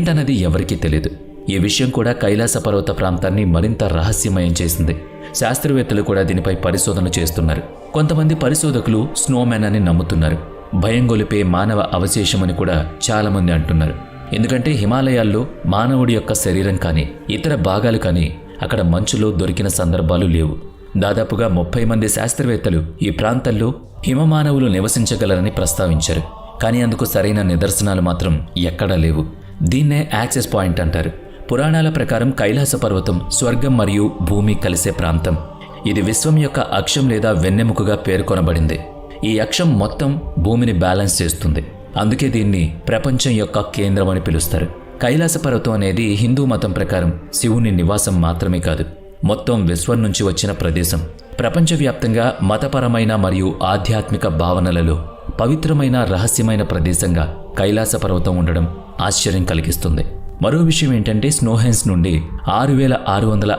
ఏంటన్నది ఎవరికీ తెలియదు ఈ విషయం కూడా కైలాస పర్వత ప్రాంతాన్ని మరింత రహస్యమయం చేసింది. శాస్త్రవేత్తలు కూడా దీనిపై పరిశోధన చేస్తున్నారు. కొంతమంది పరిశోధకులు స్నోమ్యాన్ అని నమ్ముతున్నారు. భయం గొలిపే మానవ అవశేషమని కూడా చాలామంది అంటున్నారు. ఎందుకంటే హిమాలయాల్లో మానవుడి యొక్క శరీరం కానీ ఇతర భాగాలు కానీ అక్కడ మంచులో దొరికిన సందర్భాలు లేవు. దాదాపుగా ముప్పై మంది శాస్త్రవేత్తలు ఈ ప్రాంతంలో హిమమానవులు నివసించగలరని ప్రస్తావించారు. కానీ అందుకు సరైన నిదర్శనాలు మాత్రం ఎక్కడా లేవు. దీన్నే యాక్సెస్ పాయింట్ అంటారు. పురాణాల ప్రకారం కైలాస పర్వతం స్వర్గం మరియు భూమి కలిసే ప్రాంతం. ఇది విశ్వం యొక్క అక్షం లేదా వెన్నెముకగా పేర్కొనబడింది. ఈ అక్షం మొత్తం భూమిని బ్యాలెన్స్ చేస్తుంది. అందుకే దీన్ని ప్రపంచం యొక్క కేంద్రం అని పిలుస్తారు. కైలాస పర్వతం అనేది హిందూ మతం ప్రకారం శివుని నివాసం మాత్రమే కాదు మొత్తం విశ్వం నుంచి వచ్చిన ప్రదేశం. ప్రపంచవ్యాప్తంగా మతపరమైన మరియు ఆధ్యాత్మిక భావనలలో పవిత్రమైన రహస్యమైన ప్రదేశంగా కైలాస పర్వతం ఉండడం ఆశ్చర్యం కలిగిస్తుంది. మరో విషయం ఏంటంటే స్నోహెన్స్ నుండి ఆరు వేల ఆరు వందల